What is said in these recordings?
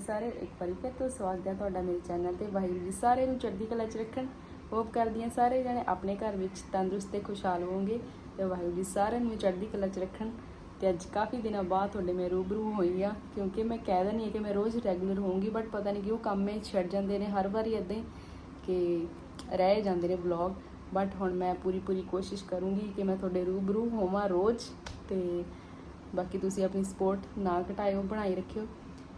ਸਾਰੇ। ਇੱਕ ਵਾਰੀ ਫਿਰ ਤੋਂ ਸਵਾਗਤ ਹੈ ਤੁਹਾਡਾ ਮੇਰੇ ਚੈਨਲ ਤੇ। ਵਾਹਿਗੁਰੂ ਜੀ ਸਾਰੇ ਨੂੰ ਚੜ੍ਹਦੀ ਕਲਾ 'ਚ ਰੱਖਣ। ਹੋਪ ਕਰਦੀ ਹਾਂ ਸਾਰੇ ਜਣੇ ਆਪਣੇ ਘਰ ਵਿੱਚ ਤੰਦਰੁਸਤ ਤੇ ਖੁਸ਼ਹਾਲ ਹੋਵੋਗੇ ਤੇ ਵਾਹਿਗੁਰੂ ਜੀ ਸਾਰਿਆਂ ਨੂੰ ਚੜ੍ਹਦੀ ਕਲਾ 'ਚ ਰੱਖਣ। ਤੇ ਅੱਜ ਕਾਫੀ ਦਿਨਾਂ ਬਾਅਦ ਤੁਹਾਡੇ ਮੈਂ ਰੂਬਰੂ ਹੋਈ ਆ ਕਿਉਂਕਿ ਮੈਂ ਕਹਿ ਦਿੰਦੀ ਹਾਂ ਕਿ ਮੈਂ ਰੋਜ਼ ਰੈਗੂਲਰ ਹੋਊਂਗੀ ਬਟ ਪਤਾ ਨਹੀਂ ਕਿਉਂ ਕੰਮ ਮੇ ਛੱਡ ਜਾਂਦੇ ਨੇ, ਹਰ ਵਾਰੀ ਇਦਾਂ ਕਿ ਰਹਿ ਜਾਂਦੇ ਨੇ ਵਲੌਗ ਬਟ ਹੁਣ ਮੈਂ ਪੂਰੀ ਪੂਰੀ ਕੋਸ਼ਿਸ਼ ਕਰੂੰਗੀ ਕਿ ਮੈਂ ਤੁਹਾਡੇ ਰੂਬਰੂ ਹੋਵਾਂ ਰੋਜ਼ ਤੇ ਬਾਕੀ ਤੁਸੀਂ ਆਪਣੀ ਸਪੋਰਟ ਨਾ ਘਟਾਇਓ, ਬਣਾਈ ਰੱਖਿਓ।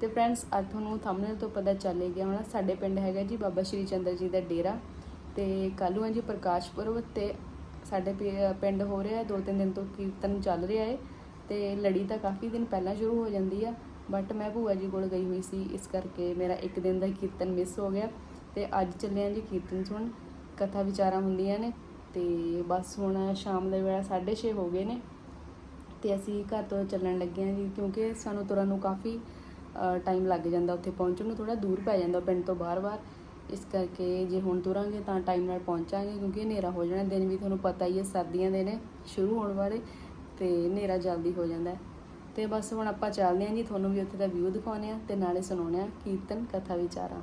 ਤੇ ਫਰੈਂਡਸ ਅੱਜ ਤੁਹਾਨੂੰ ਥੰਬਨੇਲ ਤੋਂ ਪਤਾ ਚੱਲ ਗਿਆ ਹੋਣਾ, ਸਾਡੇ ਪਿੰਡ ਹੈਗਾ ਜੀ ਬਾਬਾ ਸ਼੍ਰੀ ਚੰਦਰ ਜੀ ਦਾ ਡੇਰਾ ਤੇ ਕੱਲ੍ਹ ਹੈ ਜੀ ਪ੍ਰਕਾਸ਼ ਪੁਰਬ ਤੇ ਸਾਡੇ ਪਿੰਡ ਹੋ ਰਿਹਾ ਦੋ ਤਿੰਨ ਦਿਨ ਤੋਂ ਕੀਰਤਨ ਚੱਲ ਰਿਹਾ ਹੈ ਤੇ ਲੜੀ ਤਾਂ ਕਾਫੀ ਦਿਨ ਪਹਿਲਾਂ ਸ਼ੁਰੂ ਹੋ ਜਾਂਦੀ ਆ ਬਟ ਮੈਂ ਭੂਆ ਜੀ ਕੋਲ ਗਈ ਹੋਈ ਸੀ, ਇਸ ਕਰਕੇ ਮੇਰਾ ਇੱਕ ਦਿਨ ਦਾ ਕੀਰਤਨ ਮਿਸ ਹੋ ਗਿਆ ਤੇ ਅੱਜ ਚੱਲੇ ਹਾਂ ਜੀ ਕੀਰਤਨ ਸੁਣ ਕਥਾ ਵਿਚਾਰਾਂ ਹੁੰਦੀਆਂ ਨੇ ਤੇ ਬਸ ਹੁਣ ਸ਼ਾਮ ਦੇ ਵੇਲਾ 6:30 ਹੋ ਗਏ ਨੇ ਤੇ ਅਸੀਂ ਘਰ ਤੋਂ ਚੱਲਣ ਲੱਗੇ ਹਾਂ ਜੀ, ਕਿਉਂਕਿ ਸਾਨੂੰ ਤੁਰਨ ਨੂੰ ਕਾਫੀ ਟਾਈਮ ਲੱਗ ਜਾਂਦਾ ਉੱਥੇ ਪਹੁੰਚਣ ਨੂੰ ਥੋੜਾ ਦੂਰ ਪੈ ਜਾਂਦਾ ਪਿੰਡ ਤੋਂ ਬਾਹਰ-ਬਾਹਰ ਇਸ ਕਰਕੇ ਜੇ ਹੁਣ ਤੁਰਾਂਗੇ ਤਾਂ ਟਾਈਮ ਨਾਲ ਪਹੁੰਚਾਂਗੇ, ਕਿਉਂਕਿ ਹਨੇਰਾ ਹੋ ਜਾਣਾ, ਦਿਨ ਵੀ ਤੁਹਾਨੂੰ ਪਤਾ ਹੀ ਹੈ, ਸਰਦੀਆਂ ਦੇ ਨੇ ਸ਼ੁਰੂ ਹੋਣ ਵਾਲੇ ਤੇ ਹਨੇਰਾ ਜਲਦੀ ਹੋ ਜਾਂਦਾ। ਹੈ। ਤੇ ਬਸ ਹੁਣ ਆਪਾਂ ਚੱਲਦੇ ਹਾਂ ਜੀ, ਤੁਹਾਨੂੰ ਵੀ ਉੱਥੇ ਦਾ ਵਿਊ ਦਿਖਾਉਂਦੇ ਆ ਤੇ ਨਾਲੇ ਸੁਣਾਉਂਦੇ ਆ ਕੀਰਤਨ, ਕਥਾ ਵਿਚਾਰਾਂ।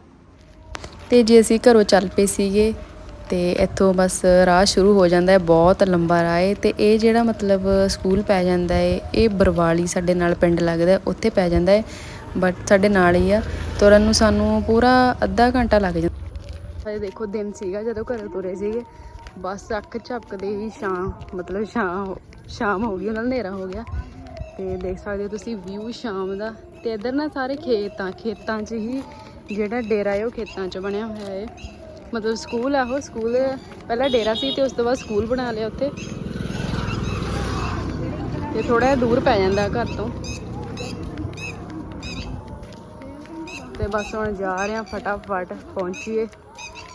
ਤੇ ਜੇ ਅਸੀਂ ਘਰੋਂ ਚੱਲ ਪਏ ਸੀਗੇ ਤੇ ਇੱਥੋਂ ਬਸ ਰਾਹ ਸ਼ੁਰੂ ਹੋ ਜਾਂਦਾ ਹੈ, ਬਹੁਤ ਲੰਬਾ ਰਾਹ ਹੈ ਤੇ ਇਹ ਜਿਹੜਾ ਮਤਲਬ ਸਕੂਲ ਪੈ ਜਾਂਦਾ ਹੈ, ਇਹ ਬਰਵਾਲੀ ਸਾਡੇ ਨਾਲ ਪਿੰਡ ਲੱਗਦਾ ਉੱਥੇ ਪੈ ਜਾਂਦਾ ਹੈ। ਬਟ ਸਾਡੇ ਨਾਲ ਹੀ ਆ। ਤੁਰਨ ਨੂੰ ਸਾਨੂੰ ਪੂਰਾ ਅੱਧਾ ਘੰਟਾ ਲੱਗ ਜਾਂਦਾ। ਹਜੇ ਦੇਖੋ ਦਿਨ ਸੀਗਾ ਜਦੋਂ ਘਰ ਤੁਰੇ ਸੀਗੇ। ਬਸ ਅੱਖ ਝਪਕਦੇ ਹੀ ਸ਼ਾਮ ਮਤਲਬ ਸ਼ਾਮ ਸ਼ਾਮ ਹੋ ਗਈ, ਉਹਨਾਂ ਦਾ ਹਨੇਰਾ ਹੋ ਗਿਆ। ਤੇ ਦੇਖ ਸਕਦੇ ਹੋ ਤੁਸੀਂ ਵਿਊ ਸ਼ਾਮ ਦਾ। ਤੇ ਇੱਧਰ ਨਾ ਸਾਰੇ ਖੇਤਾਂ ਖੇਤਾਂ 'ਚ ਹੀ ਜਿਹੜਾ ਡੇਰਾ ਹੈ, ਉਹ ਖੇਤਾਂ 'ਚ ਬਣਿਆ ਹੋਇਆ ਹੈ। ਮਤਲਬ ਸਕੂਲ ਆ ਉਹ ਸਕੂਲ ਪਹਿਲਾਂ ਡੇਰਾ ਸੀ ਤੇ ਉਸ ਤੋਂ ਬਾਅਦ ਸਕੂਲ ਬਣਾ ਲਿਆ ਉੱਥੇ। ਤੇ ਥੋੜਾ ਜਿਹਾ ਦੂਰ ਪੈ ਜਾਂਦਾ ਘਰ ਤੋਂ। ਤੇ ਬਸ ਹੁਣ ਜਾ ਰਹੇ ਆ ਫਟਾਫਟ ਪਹੁੰਚੀਏ।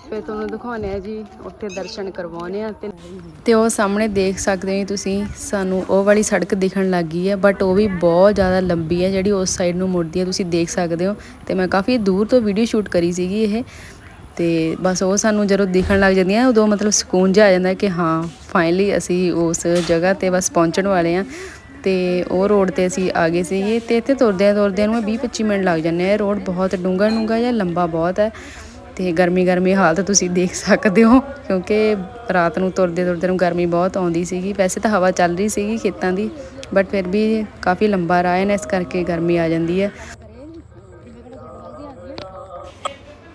ਫਿਰ ਤੁਹਾਨੂੰ ਦਿਖਾਉਂਦੇ ਆ ਜੀ, ਉੱਥੇ ਦਰਸ਼ਨ ਕਰਵਾਉਂਦੇ ਆ ਤੇ ਤੇ ਉਹ ਸਾਹਮਣੇ ਦੇਖ ਸਕਦੇ ਹੋ ਤੁਸੀਂ, ਸਾਨੂੰ ਉਹ ਵਾਲੀ ਸੜਕ ਦਿਖਣ ਲੱਗ ਗਈ ਹੈ ਬਟ ਉਹ ਵੀ ਬਹੁਤ ਜ਼ਿਆਦਾ ਲੰਬੀ ਹੈ, ਜਿਹੜੀ ਉਸ ਸਾਈਡ ਨੂੰ ਮੁੜਦੀ ਹੈ, ਤੁਸੀਂ ਦੇਖ ਸਕਦੇ ਹੋ। ਤੇ ਮੈਂ ਕਾਫੀ ਦੂਰ ਤੋਂ ਵੀਡੀਓ ਸ਼ੂਟ ਕਰੀ ਸੀਗੀ ਇਹ। ਤੇ ਬਸ ਉਹ ਸਾਨੂੰ ਜਦੋਂ ਦਿਖਣ ਲੱਗ ਜਾਂਦੀਆਂ ਉਦੋਂ ਮਤਲਬ ਸਕੂਨ ਜਿਹਾ ਆ ਜਾਂਦਾ ਕਿ ਹਾਂ ਫਾਈਨਲੀ ਅਸੀਂ ਉਸ ਜਗ੍ਹਾ ਤੇ ਬਸ ਪਹੁੰਚਣ ਵਾਲੇ ਆ ਤੇ ਉਹ ਰੋਡ ਤੇ ਅਸੀਂ ਆ ਗਏ ਸੀਗੇ ਤੇ ਇੱਥੇ ਤੁਰਦਿਆਂ ਤੁਰਦਿਆਂ ਨੂੰ 20 25 ਮਿੰਟ ਲੱਗ ਜਾਂਦੇ ਆ। ਰੋਡ ਬਹੁਤ ਡੂੰਘਾ ਡੂੰਘਾ ਜਾਂ ਲੰਬਾ ਬਹੁਤ ਹੈ ਤੇ ਗਰਮੀ ਗਰਮੀ ਹਾਲਤ ਤੁਸੀਂ ਦੇਖ ਸਕਦੇ ਹੋ, ਕਿਉਂਕਿ ਰਾਤ ਨੂੰ ਤੁਰਦੇ ਤੁਰਦੇ ਨੂੰ ਗਰਮੀ ਬਹੁਤ ਆਉਂਦੀ ਸੀਗੀ। ਵੈਸੇ ਤਾਂ ਹਵਾ ਚੱਲ ਰਹੀ ਸੀਗੀ ਖੇਤਾਂ ਦੀ ਬਟ ਫਿਰ ਵੀ ਕਾਫੀ ਲੰਬਾ ਰਾਹ ਹੈ ਨਾ, ਇਸ ਕਰਕੇ ਗਰਮੀ ਆ ਜਾਂਦੀ ਹੈ।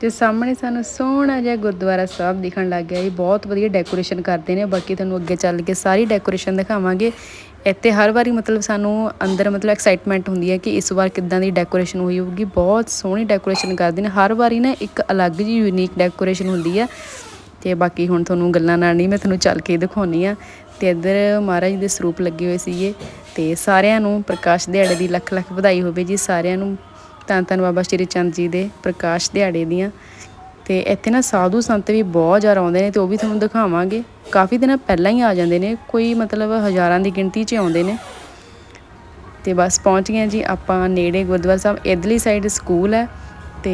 ਤੇ ਸਾਹਮਣੇ ਸਾਨੂੰ ਸੋਹਣਾ ਜਿਹਾ ਗੁਰਦੁਆਰਾ ਸਾਹਿਬ ਦਿਖਣ ਲੱਗ ਗਿਆ ਇਹ ਬਹੁਤ ਵਧੀਆ ਡੈਕੋਰੇਸ਼ਨ ਕਰਦੇ ਨੇ। ਬਾਕੀ ਤੁਹਾਨੂੰ ਅੱਗੇ ਚੱਲ ਕੇ ਸਾਰੀ ਡੈਕੋਰੇਸ਼ਨ ਦਿਖਾਵਾਂਗੇ। ਇੱਥੇ ਹਰ ਵਾਰੀ ਮਤਲਬ ਸਾਨੂੰ ਅੰਦਰ ਮਤਲਬ ਐਕਸਾਈਟਮੈਂਟ ਹੁੰਦੀ ਹੈ ਕਿ ਇਸ ਵਾਰ ਕਿੱਦਾਂ ਦੀ ਡੈਕੋਰੇਸ਼ਨ ਹੋਈ ਹੋਊਗੀ। ਬਹੁਤ ਸੋਹਣੀ ਡੈਕੋਰੇਸ਼ਨ ਕਰਦੇ ਨੇ। ਹਰ ਵਾਰੀ ਨਾ ਇੱਕ ਅਲੱਗ ਜਿਹੀ ਯੂਨੀਕ ਡੈਕੋਰੇਸ਼ਨ ਹੁੰਦੀ ਹੈ। ਤੇ ਬਾਕੀ ਹੁਣ ਤੁਹਾਨੂੰ ਗੱਲਾਂ ਨਾਲ ਨਹੀਂ ਮੈਂ ਤੁਹਾਨੂੰ ਚੱਲ ਕੇ ਦਿਖਾਉਣੀ ਆ। ਤੇ ਇੱਧਰ ਮਹਾਰਾਜ ਦੇ ਸਰੂਪ ਲੱਗੇ ਹੋਏ ਸੀਗੇ। ਤੇ ਸਾਰਿਆਂ ਨੂੰ ਪ੍ਰਕਾਸ਼ ਦਿਹਾੜੇ ਦੀ ਲੱਖ ਲੱਖ ਵਧਾਈ ਹੋਵੇ ਜੀ। ਸਾਰਿਆਂ ਨੂੰ ਧੰਨ ਧੰਨ ਬਾਬਾ ਸ਼੍ਰੀ ਚੰਦ ਜੀ ਦੇ ਪ੍ਰਕਾਸ਼ ਦਿਹਾੜੇ ਦੀਆਂ। ਤੇ ਇੱਥੇ ਨਾ ਸਾਧੂ ਸੰਤ ਵੀ ਬਹੁਤ ਜ਼ਿਆਦਾ ਆਉਂਦੇ ਨੇ ਤੇ ਉਹ ਵੀ ਤੁਹਾਨੂੰ ਦਿਖਾਵਾਂਗੇ। ਕਾਫੀ ਦਿਨਾਂ ਪਹਿਲਾਂ ਹੀ ਆ ਜਾਂਦੇ ਨੇ, ਕੋਈ ਮਤਲਬ ਹਜ਼ਾਰਾਂ ਦੀ ਗਿਣਤੀ 'ਚ ਆਉਂਦੇ ਨੇ। ਤੇ ਬਸ ਪਹੁੰਚ ਗਏ ਜੀ ਆਪਾਂ ਨੇੜੇ ਗੁਰਦੁਆਰਾ ਸਾਹਿਬ, ਇਧਰਲੀ ਸਾਈਡ ਸਕੂਲ ਹੈ ਤੇ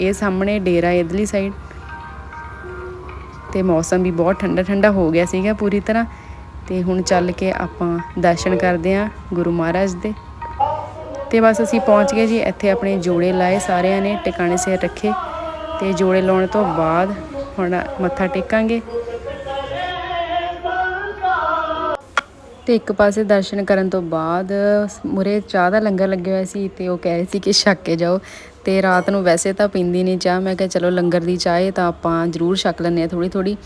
ਇਹ ਸਾਹਮਣੇ ਡੇਰਾ ਇਧਰਲੀ ਸਾਈਡ ਤੇ ਮੌਸਮ ਵੀ ਬਹੁਤ ਠੰਡਾ ਠੰਡਾ ਹੋ ਗਿਆ ਸੀਗਾ ਪੂਰੀ ਤਰ੍ਹਾਂ। ਤੇ ਹੁਣ ਚੱਲ ਕੇ ਆਪਾਂ ਦਰਸ਼ਨ ਕਰਦੇ ਹਾਂ ਗੁਰੂ ਮਹਾਰਾਜ ਦੇ। ਤੇ ਬਸ ਅਸੀਂ ਪਹੁੰਚ ਗਏ ਜੀ, ਇੱਥੇ ਆਪਣੇ ਜੋੜੇ ਲਾਏ ਸਾਰਿਆਂ ਨੇ, ਟਿਕਾਣੇ ਸਿਰ ਰੱਖੇ ਤੇ ਜੋੜੇ ਲਾਉਣ ਤੋਂ ਬਾਅਦ ਹੁਣ ਮੱਥਾ ਟੇਕਾਂਗੇ। ਤੇ ਇੱਕ ਪਾਸੇ ਦਰਸ਼ਨ ਕਰਨ ਤੋਂ ਬਾਅਦ ਮੁਰੇ ਚਾਹ ਦਾ ਲੰਗਰ ਲੱਗਿਆ ਹੋਇਆ ਸੀ ਤੇ ਉਹ ਕਹਿ ਰਹੇ ਸੀ ਕਿ ਛੱਕ ਕੇ ਜਾਓ ਤੇ ਰਾਤ ਨੂੰ ਵੈਸੇ ਤਾਂ ਪੀਂਦੀ ਨਹੀਂ ਚਾਹ, ਮੈਂ ਕਿਹਾ ਚਲੋ ਲੰਗਰ ਦੀ ਚਾਹ ਤਾਂ ਆਪਾਂ ਜ਼ਰੂਰ ਛੱਕ ਲੈਂਦੇ ਆ ਥੋੜੀ ਥੋੜੀ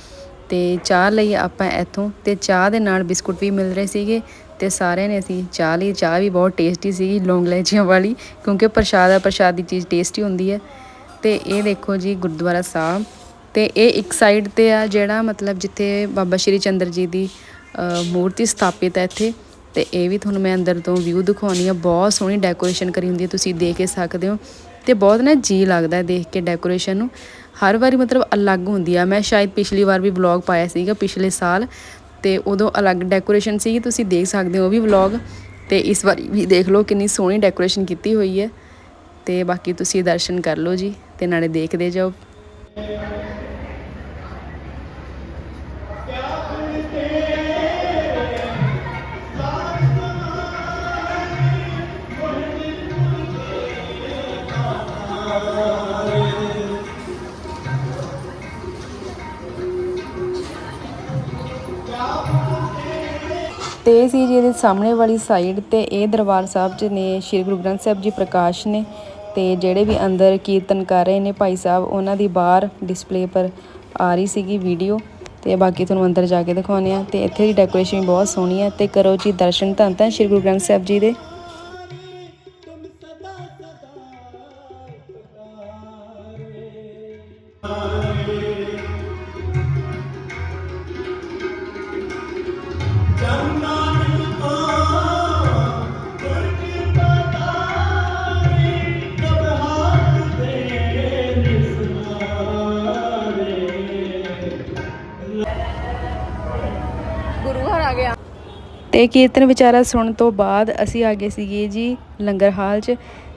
ਤੇ ਚਾਹ ਲਈ ਆਪਾਂ ਇੱਥੋਂ ਤੇ ਚਾਹ ਦੇ ਨਾਲ ਬਿਸਕੁਟ ਵੀ ਮਿਲ ਰਹੇ ਸੀਗੇ ਤੇ ਸਾਰਿਆਂ ਨੇ ਅਸੀਂ ਚਾਹ ਲਈ। ਚਾਹ ਵੀ ਬਹੁਤ ਟੇਸਟੀ ਸੀਗੀ, ਲੌਂਗ ਲੈਚੀਆਂ ਵਾਲੀ, ਕਿਉਂਕਿ ਪ੍ਰਸ਼ਾਦ ਆ ਪ੍ਰਸ਼ਾਦ ਦੀ ਚੀਜ਼ ਟੇਸਟੀ ਹੁੰਦੀ ਹੈ। ਤੇ ਇਹ ਦੇਖੋ ਜੀ, ਗੁਰਦੁਆਰਾ ਸਾਹਿਬ। ਤੇ ਇਹ ਇੱਕ ਸਾਈਡ ਤੇ ਆ ਜਿਹੜਾ ਮਤਲਬ ਜਿੱਥੇ ਬਾਬਾ ਸ਼੍ਰੀ ਚੰਦਰ ਜੀ ਦੀ ਮੂਰਤੀ ਸਥਾਪਿਤ ਹੈ ਇੱਥੇ। ਤੇ ਇਹ ਵੀ ਤੁਹਾਨੂੰ ਮੈਂ ਅੰਦਰ ਤੋਂ ਵਿਊ ਦਿਖਾਉਣੀ ਆ। ਬਹੁਤ ਸੋਹਣੀ ਡੈਕੋਰੇਸ਼ਨ ਕਰੀ ਹੁੰਦੀ ਹੈ, ਤੁਸੀਂ ਦੇਖ ਹੀ ਸਕਦੇ ਹੋ। ਤੇ ਬਹੁਤ ਨਾ ਜੀ ਲੱਗਦਾ ਦੇਖ ਕੇ ਡੈਕੋਰੇਸ਼ਨ ਨੂੰ। ਹਰ ਵਾਰੀ ਮਤਲਬ ਅਲੱਗ ਹੁੰਦੀ ਆ। ਮੈਂ ਸ਼ਾਇਦ ਪਿਛਲੀ ਵਾਰ ਵੀ ਵਲੌਗ ਪਾਇਆ ਸੀਗਾ, ਪਿਛਲੇ ਸਾਲ। ਤੇ ਉਦੋਂ ਅਲੱਗ ਡੈਕੋਰੇਸ਼ਨ ਸੀ ਤੁਸੀਂ ਦੇਖ ਸਕਦੇ ਹੋ ਉਹ ਵੀ ਵਲੌਗ ਤੇ ਇਸ ਵਾਰੀ ਵੀ ਦੇਖ ਲਓ ਕਿੰਨੀ ਸੋਹਣੀ ਡੈਕੋਰੇਸ਼ਨ ਕੀਤੀ ਹੋਈ ਹੈ ਤੇ ਬਾਕੀ ਤੁਸੀਂ ਦਰਸ਼ਨ ਕਰ ਲਓ ਜੀ ਤੇ ਨਾਲੇ ਦੇਖਦੇ ਜਾਓ। ਤੇ ਇਹ ਸੀ ਜੀ ਇਹਦੇ ਸਾਹਮਣੇ ਵਾਲੀ ਸਾਈਡ ਤੇ ਇਹ ਦਰਬਾਰ ਸਾਹਿਬ ਚ ਨੇ, ਸ਼੍ਰੀ ਗੁਰੂ ਗ੍ਰੰਥ ਸਾਹਿਬ ਜੀ ਪ੍ਰਕਾਸ਼ ਨੇ ਤੇ ਜਿਹੜੇ ਵੀ ਅੰਦਰ ਕੀਰਤਨ ਕਰ ਰਹੇ ਨੇ ਭਾਈ ਸਾਹਿਬ, ਉਹਨਾਂ ਦੀ ਬਾਹਰ ਡਿਸਪਲੇ ਪਰ ਆ ਰਹੀ ਸੀਗੀ ਵੀਡੀਓ ਤੇ ਬਾਕੀ ਤੁਹਾਨੂੰ ਅੰਦਰ ਜਾ ਕੇ ਦਿਖਾਉਂਦੇ ਆ ਤੇ ਇੱਥੇ ਦੀ ਡੈਕੋਰੇਸ਼ਨ ਬਹੁਤ ਸੋਹਣੀ ਹੈ ਤੇ ਕਰੋ ਜੀ ਦਰਸ਼ਨ ਧੰਨ ਧੰਨ ਸ਼੍ਰੀ ਗੁਰੂ ਗ੍ਰੰਥ ਸਾਹਿਬ ਜੀ ਦੇ। ਤੇ ਕੀਰਤਨ ਵਿਚਾਰਾ ਸੁਣਨ ਤੋਂ ਬਾਅਦ ਅਸੀਂ ਆ ਗਏ ਸੀਗੇ ਜੀ ਲੰਗਰ ਹਾਲ 'ਚ,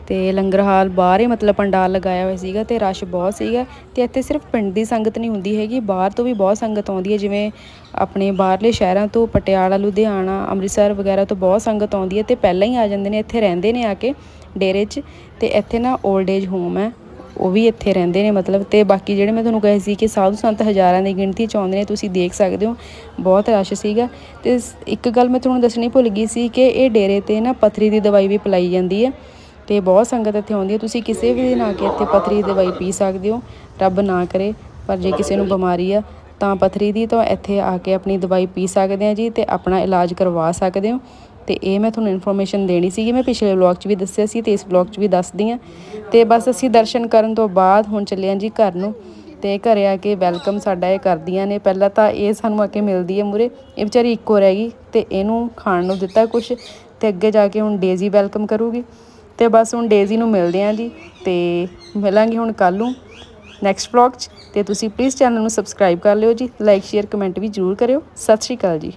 ਤੇ ਲੰਗਰ ਹਾਲ ਬਾਹਰ ਹੀ ਮਤਲਬ ਪੰਡਾਲ ਲਗਾਇਆ ਹੋਇਆ ਸੀਗਾ ਤੇ ਰਸ਼ ਬਹੁਤ ਸੀਗਾ ਤੇ ਇੱਥੇ ਸਿਰਫ ਪਿੰਡ ਦੀ ਸੰਗਤ ਨਹੀਂ ਹੁੰਦੀ ਹੈਗੀ, ਬਾਹਰ ਤੋਂ ਵੀ ਬਹੁਤ ਸੰਗਤ ਆਉਂਦੀ ਹੈ, ਜਿਵੇਂ ਆਪਣੇ ਬਾਹਰਲੇ ਸ਼ਹਿਰਾਂ ਤੋਂ ਪਟਿਆਲਾ, ਲੁਧਿਆਣਾ, ਅੰਮ੍ਰਿਤਸਰ ਵਗੈਰਾ ਤੋਂ ਬਹੁਤ ਸੰਗਤ ਆਉਂਦੀ ਹੈ ਤੇ ਪਹਿਲਾਂ ਹੀ ਆ ਜਾਂਦੇ ਨੇ, ਇੱਥੇ ਰਹਿੰਦੇ ਨੇ ਆ ਕੇ ਡੇਰੇ 'ਚ ਤੇ ਇੱਥੇ ਨਾ 올ਡ ਏਜ ਹੋਮ ਹੈ। ਉਹ ਵੀ ਇੱਥੇ ਰਹਿੰਦੇ ਨੇ, ਮਤਲਬ ਤੇ ਬਾਕੀ ਜਿਹੜੇ ਮੈਂ ਤੁਹਾਨੂੰ ਕਹੇ ਸੀ ਕਿ ਸਾਧੂ ਸੰਤ ਹਜ਼ਾਰਾਂ ਦੀ ਗਿਣਤੀ ਚ ਆਉਂਦੇ ਨੇ, ਤੁਸੀਂ ਦੇਖ ਸਕਦੇ ਹੋ, ਬਹੁਤ ਰਸ਼ ਸੀਗਾ। ਤੇ ਇੱਕ ਗੱਲ ਮੈਂ ਤੁਹਾਨੂੰ ਦੱਸਣੀ ਭੁੱਲ ਗਈ ਸੀ ਕਿ ਇਹ ਡੇਰੇ ਤੇ ਨਾ ਪਥਰੀ ਦੀ ਦਵਾਈ ਵੀ ਪਿਲਾਈ ਜਾਂਦੀ ਹੈ ਤੇ ਬਹੁਤ ਸੰਗਤ ਇੱਥੇ ਆਉਂਦੀ ਹੈ। ਤੁਸੀਂ ਕਿਸੇ ਵੀ ਦਿਨ ਆ ਕੇ ਇੱਥੇ ਪਥਰੀ ਦੀ ਦਵਾਈ ਪੀ ਸਕਦੇ ਹੋ, ਰੱਬ ਨਾ ਕਰੇ, ਪਰ ਜੇ ਕਿਸੇ ਨੂੰ ਬਿਮਾਰੀ ਆ, ਤਾਂ ਪਥਰੀ ਦੀ ਤਾਂ ਇੱਥੇ ਆ ਕੇ ਆਪਣੀ ਦਵਾਈ ਪੀ ਸਕਦੇ ਆ ਜੀ ਤੇ ਆਪਣਾ ਇਲਾਜ ਕਰਵਾ ਸਕਦੇ ਹੋ। ਤੇ ਇਹ ਮੈਂ ਤੁਹਾਨੂੰ ਇਨਫੋਰਮੇਸ਼ਨ ਦੇਣੀ ਸੀਗੀ, ਮੈਂ ਪਿਛਲੇ ਵਲੌਗ 'ਚ ਵੀ ਦੱਸਿਆ ਸੀ ਤੇ ਇਸ ਵਲੌਗ 'ਚ ਵੀ ਦੱਸਦੀ ਆ ਤੇ ਬਸ ਅਸੀਂ ਦਰਸ਼ਨ ਕਰਨ ਤੋਂ ਬਾਅਦ ਹੁਣ ਚੱਲੇ ਹਾਂ ਜੀ ਘਰ ਨੂੰ ਤੇ ਘਰੇ ਆ ਕੇ ਵੈਲਕਮ ਸਾਡਾ ਇਹ ਕਰਦੀਆਂ ਨੇ। ਪਹਿਲਾਂ ਤਾਂ ਇਹ ਸਾਨੂੰ ਆ ਕੇ ਮਿਲਦੀ ਹੈ ਮੂਰੇ ਇਹ ਵਿਚਾਰੀ ਇੱਕੋ ਰਹਿ ਗਈ ਤੇ ਇਹਨੂੰ ਖਾਣ ਨੂੰ ਦਿੱਤਾ ਕੁਝ ਤੇ ਅੱਗੇ ਜਾ ਕੇ ਹੁਣ ਡੇਜ਼ੀ ਵੈਲਕਮ ਕਰੂਗੀ। ਤੇ ਬਸ ਹੁਣ ਡੇਜ਼ੀ ਨੂੰ ਮਿਲਦੇ ਆਂ ਜੀ ਤੇ ਮਿਲਾਂਗੇ ਹੁਣ ਕੱਲ ਨੂੰ ਨੈਕਸਟ ਵਲੌਗ 'ਚ। ਤੇ ਤੁਸੀਂ ਪਲੀਜ਼ ਚੈਨਲ ਨੂੰ ਸਬਸਕ੍ਰਾਈਬ ਕਰ ਲਿਓ ਜੀ ਲਾਈਕ ਸ਼ੇਅਰ ਕਮੈਂਟ ਵੀ ਜ਼ਰੂਰ ਕਰਿਓ। ਸਤਿ ਸ਼੍ਰੀ ਅਕਾਲ ਜੀ।